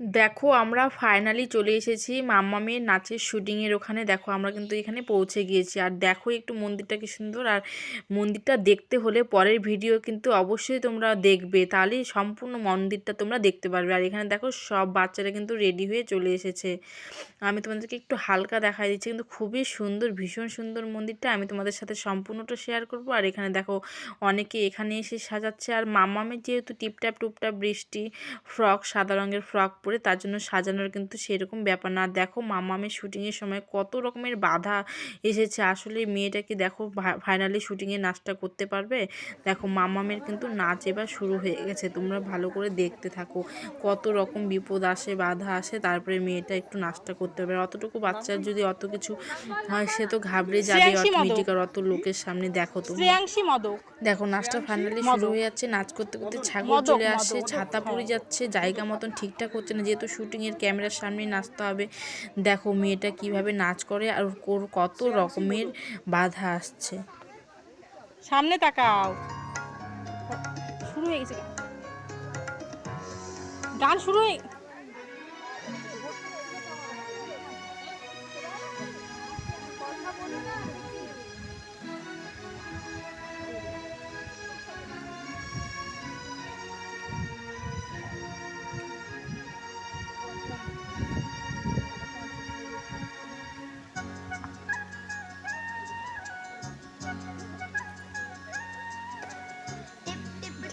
দেখো, আমরা ফাইনালি চলে এসেছি মাম্মামের নাচের শুটিংয়ের ওখানে। দেখো, আমরা কিন্তু এখানে পৌঁছে গিয়েছি। আর দেখো একটু মন্দিরটা কি সুন্দর। আর মন্দিরটা দেখতে হলে পরের ভিডিও কিন্তু অবশ্যই তোমরা দেখবে। তাহলেই সম্পূর্ণ মন্দিরটা তোমরা দেখতে পারবে। আর এখানে দেখো, সব বাচ্চারা কিন্তু রেডি হয়ে চলে এসেছে। আমি তোমাদেরকে একটু হালকা দেখাই দিচ্ছি। কিন্তু খুবই সুন্দর, ভীষণ সুন্দর মন্দিরটা। আমি তোমাদের সাথে সম্পূর্ণটা শেয়ার করব। আর এখানে দেখো, অনেকে এখানে এসে সাজাচ্ছে। আর মাম্মামের যেহেতু টিপটাপ টুপটাপ বৃষ্টি ফ্রক সাদা রঙের ফ্রক পরে তার জন্য সাজানোর কিন্তু সেরকম ব্যাপার না। দেখো মামামের শুটিংয়ের সময় কত রকমের বাধা এসেছে। আসলে মেয়েটাকে দেখো ফাইনালি শুটিংয়ে নাচটা করতে পারবে? দেখো মামামের কিন্তু নাচ এবার শুরু হয়ে গেছে। তোমরা ভালো করে দেখতে থাকো। কত রকম বিপদ আসে বাধা আসে তারপরে মেয়েটা একটু নাচটা করতে পারবে। অতটুকু বাচ্চার যদি অত কিছু হয় সে তো ঘাবড়ে যাবে। অটোমেটিক আর অত লোকের সামনে দেখো তো দেখো নাচটা ফাইনালি শুরু হয়ে যাচ্ছে। নাচ করতে করতে ছাগল চলে আসছে ছাতা পড়ে যাচ্ছে জায়গা মতন ঠিকঠাক হচ্ছে না যেহেতু শ্যুটিংয়ের ক্যামেরার সামনে নাচতে হবে। দেখো মেয়েটা কীভাবে নাচ করে আর ওর কত রকমের বাধা আসছে। সামনে তাকাও। শুরু হয়ে গেছে। গান। গান শুরু হয়ে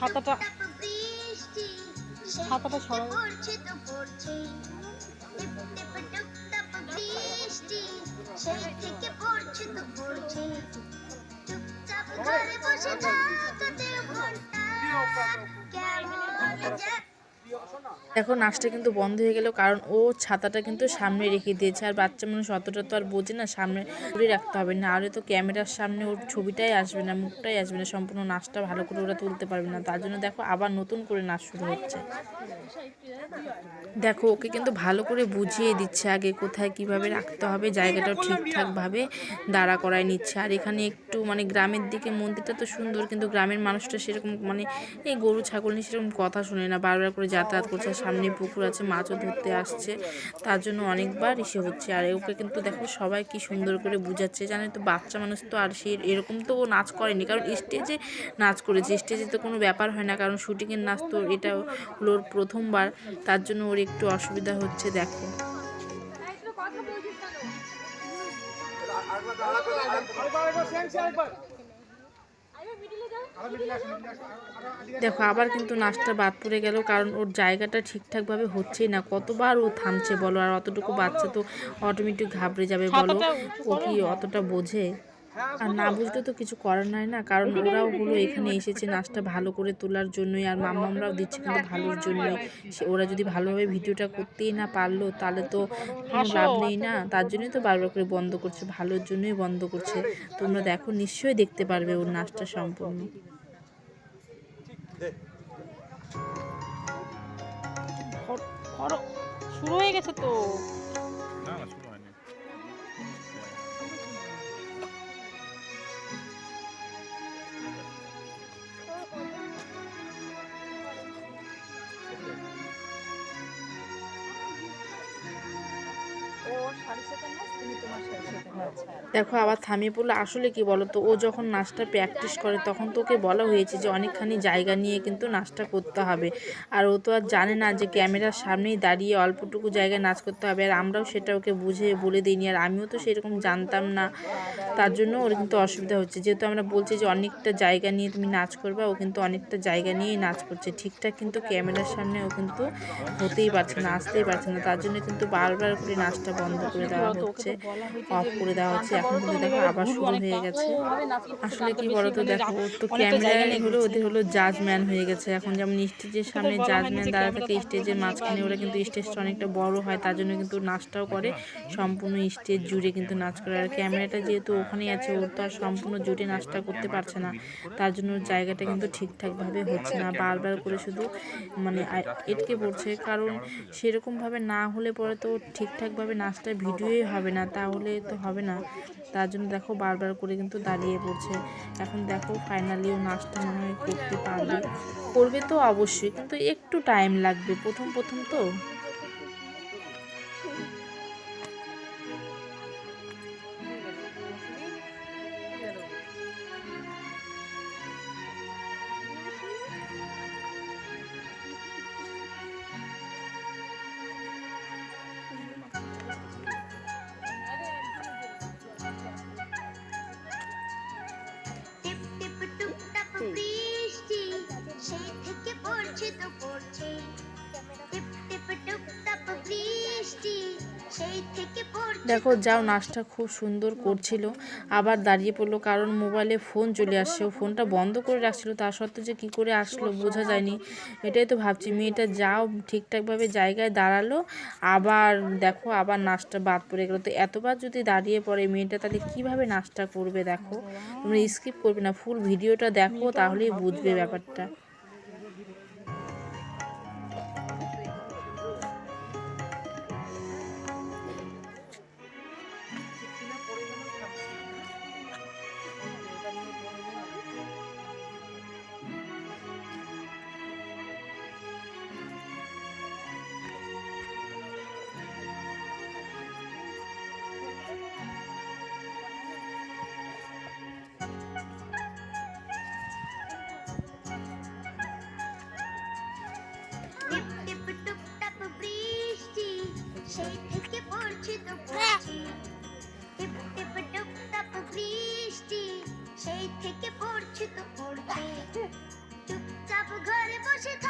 ছাতাটা ছাতাটা সরাও। সেই থেকে পড়ছে তো পড়ছে। চুপচাপ ঘরে বসে থাকতে দেখো নাচটা কিন্তু বন্ধ হয়ে গেল কারণ ও ছাতাটা কিন্তু সামনে রেখে দিয়েছে। আর বাচ্চা মানুষ অতটা তো আর বোঝে না, সামনে ধরে রাখতে হবে। না আরে তো ক্যামেরার সামনে ওর ছবিটাই আসবে না, মুখটাই আসবে না, সম্পূর্ণ নাচটা ভালো করে ওরা তুলতে পারবে না। তার জন্য দেখো আবার নতুন করে নাচ শুরু হচ্ছে। দেখো, ওকে কিন্তু ভালো করে বুঝিয়ে দিচ্ছে আগে কোথায় কীভাবে রাখতে হবে, জায়গাটাও ঠিকঠাকভাবে দাঁড়া করায় নিচ্ছে। আর এখানে একটু মানে গ্রামের দিকে মন্দিরটা তো সুন্দর, কিন্তু গ্রামের মানুষটা সেরকম মানে এই গরু, ছাগল নিয়ে সেরকম কথা শোনে না, বারবার করে যাতায়াত করছে। সামনে পুকুর আছে, মাছও ধরতে আসছে। তার জন্য অনেকবার ইসে হচ্ছে। আর ওকে কিন্তু দেখো সবাই কি সুন্দর করে বুঝাচ্ছে। জানে তো, বাচ্চা মানুষ তো আর সে এরকম তো ও নাচ করেনি। কারণ স্টেজে নাচ করেছে। স্টেজে তো কোনো ব্যাপার হয় না। কারণ শুটিংয়ের নাচ তো এটা হলো ওর প্রথমবার। তার জন্য ওর একটু অসুবিধা হচ্ছে, দেখো। দেখো আবার কিন্তু নাচটা বাদ পড়ে গেল কারণ ওর জায়গাটা ঠিকঠাকভাবে হচ্ছেই না। কতবার ও থামছে বলো আর অতটুকু বাচ্চা তো অটোমেটিক ঘাবড়ে যাবে বলো। ও কি অতটা বোঝে? আর না বুঝলে তো কিছু করার নাই না কারণ ওরাও হলো এখানে এসেছে নাচটা ভালো করে তোলার জন্যই আর মাম্মামরাও দিচ্ছে কিন্তু ভালোর জন্যই। সে ওরা যদি ভালোভাবে ভিডিওটা করতেই না পারল তাহলে তো কোনো লাভ নেই না। তার জন্যই তো বারবার করে বন্ধ করছে ভালোর জন্যই বন্ধ করছে। তোমরা দেখো নিশ্চয়ই দেখতে পারবে ওর নাচটা সম্পূর্ণ। শুরু হয়ে গেছে তো। না না শুরু হয়নি। দেখো, আবার থামিয়ে পড়ল আসলে কি বলো তো ও যখন নাচটা প্র্যাকটিস করে, তখন তো ওকে বলা হয়েছে যে অনেকখানি জায়গা নিয়ে কিন্তু নাচটা করতে হবে। আর ও তো আর জানে না যে ক্যামেরার সামনেই দাঁড়িয়ে অল্পটুকু জায়গায় নাচ করতে হবে। আর আমরাও সেটা ওকে বুঝে বলে দিইনি। আর আমিও তো সেরকম জানতাম না। তার জন্য ওর কিন্তু অসুবিধা হচ্ছে। যেহেতু আমরা বলছি যে অনেকটা জায়গা নিয়ে তুমি নাচ করবে, ও কিন্তু অনেকটা জায়গা নিয়েই নাচ করছে। ঠিকঠাক কিন্তু ক্যামেরার সামনে ও কিন্তু হতেই পারছে না, আসতেই পারছে না। তার জন্য কিন্তু বারবার করে নাচটা বন্ধ করে দেওয়া হচ্ছে। অফ করে দেওয়া হচ্ছে। এখন কিন্তু দেখো আবার শুরু হয়ে গেছে। আসলে কি বলতো দেখো ওর তো ক্যামেরা হলো ওদের হলো জাজম্যান হয়ে গেছে। এখন যেমন স্টেজের সামনে জাজম্যান দাঁড়া থাকে স্টেজের মাঝখানে ওরা কিন্তু স্টেজটা অনেকটা বড় হয় তার জন্য কিন্তু নাচটাও করে। সম্পূর্ণ স্টেজ জুড়ে কিন্তু নাচ করে। আর ক্যামেরাটা যেহেতু ওখানেই আছে ওর তো আর সম্পূর্ণ জুড়ে নাচটা করতে পারছে না। তার জন্য জায়গাটা কিন্তু ঠিকঠাকভাবে হচ্ছে না বারবার করে শুধু মানে এটকে পড়ছে। কারণ সেরকমভাবে না হলে পরে তো ঠিকঠাকভাবে নাচটা ভিডিওই হবে না। তাহলে তো হবে না। তার জন্য দেখো বারবার করে কিন্তু দাঁড়িয়ে পড়ছে। এখন দেখো ফাইনালিও নাচটা মনে হয় করতে পারবে। করবে তো অবশ্যই, কিন্তু একটু টাইম লাগবে। প্রথম প্রথম তো পড়ছে। দেখো, যাও, নাচটা খুব সুন্দর করছিল। আবার দাঁড়িয়ে পড়ল, কারণ মোবাইলে ফোন চলে আসছে। ও ফোনটা বন্ধ করে রাখছিল তা সত্ত্বেও যে কী করে আসলো বোঝা যায়নি। এটাই তো ভাবছি, মেয়েটা যাও, ঠিকঠাকভাবে জায়গায় দাঁড়াল। আবার দেখো, আবার নাচটা বাদ পড়ে গেলো। তো এতবার যদি দাঁড়িয়ে পড়ে মেয়েটা, তাহলে কীভাবে নাচটা করবে দেখো? তোমরা স্কিপ করবে না ফুল ভিডিওটা দেখো, তাহলেই বুঝবে ব্যাপারটা। সেই থেকে পড়ছে তো পড়ছে টিপ টিপ টুপ টাপ বৃষ্টি সেই থেকে পড়ছে তো চুপচাপ ঘরে বসে থাকতে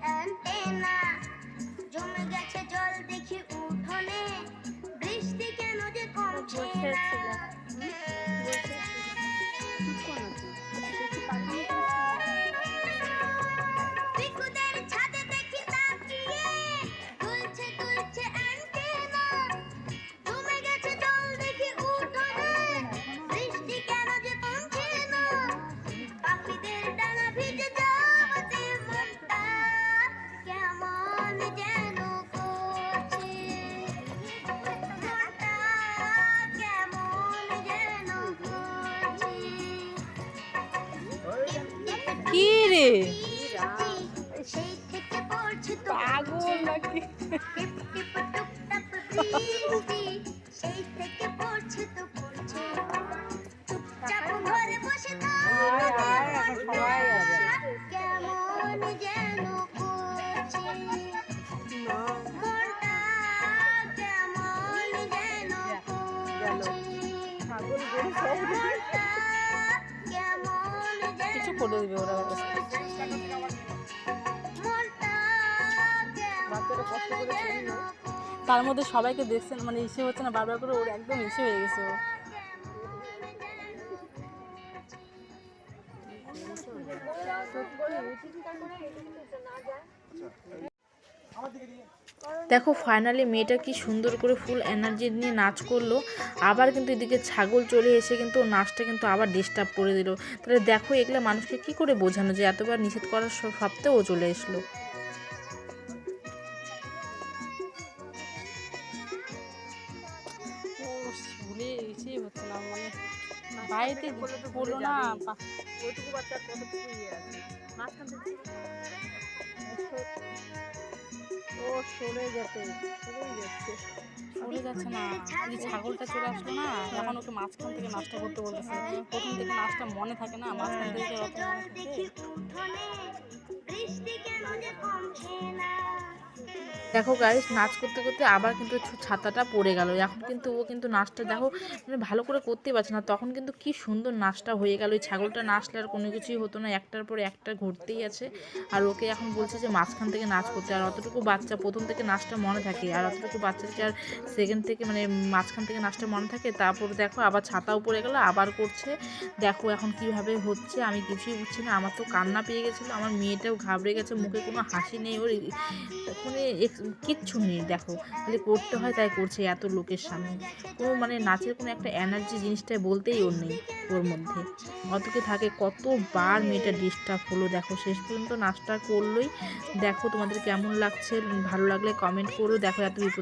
And. পাগল নাকি? টিপ টিপ টুপ করে দিবে ওরা তার মধ্যে সবাইকে দেখছেন মানে ইসে হচ্ছে না, বারবার করে ওর একদম ইসে হয়ে গেছে দেখো ফাইনালি মেয়েটা কি সুন্দর করে ফুল এনার্জি নিয়ে নাচ করল। আবার কিন্তু এদিকে ছাগল চলে এসে কিন্তু নাচটা কিন্তু আবার ডিস্টার্ব করে দিল। তাহলে দেখো এগুলো মানুষকে কি করে বোঝানো যে এতবার নিষেধ করার সত্ত্বেও ও চলে ইসেই হচ্ছে না বলল না গেছে সরে যাচ্ছে না। এই যে ছাগলটা চলে আসলো না। এখন ওকে মাঝখান থেকে নাচটা করতে বলতেছে। প্রথম থেকে নাচটা মনে থাকে না মাঝখান থেকে অত মনে থাকে। দেখো গাইস নাচ করতে করতে আবার কিন্তু ছাতাটা পড়ে গেল। এখন কিন্তু ও কিন্তু নাচটা দেখো মানে ভালো করে করতেই পারছে না। তখন কিন্তু কি সুন্দর নাচটা হয়ে গেল। ওই ছাগলটা নাচলে আর কোনো কিছুই হতো না। একটার পর একটা ঘুরতেই আছে। আর ওকে এখন বলছে যে মাঝখান থেকে নাচ করতে। আর অতটুকু বাচ্চা, প্রথম থেকে নাচটা মনে থাকে। আর অতটুকু বাচ্চাকে আর সেকেন্ড থেকে মানে মাঝখান থেকে নাচটা মনে থাকে। তারপর দেখো আবার ছাতাও পড়ে গেল, আবার করছে। দেখো এখন কীভাবে হচ্ছে, আমি কিছুই বুঝছি না। আমার তো কান্না পেয়ে গেছিল। আমার মেয়েটাও ঘাবড়ে গেছে। মুখে কোনো হাসি নেই ওর। মানে কিচ্ছু নেই, দেখো। খালি করতে হয়, তাই করছে এত লোকের সামনে। কোনো মানে নাচের কোনো একটা এনার্জি জিনিসটাই বলতেই ওর নেই ওর মধ্যে। অতকে থাকে, কতবার মেয়েটা ডিস্টার্ব হলো, দেখো। শেষ পর্যন্ত নাচটা করলোই। দেখো তোমাদের কেমন লাগছে, ভালো লাগলে কমেন্ট করো। দেখো এত বিপদ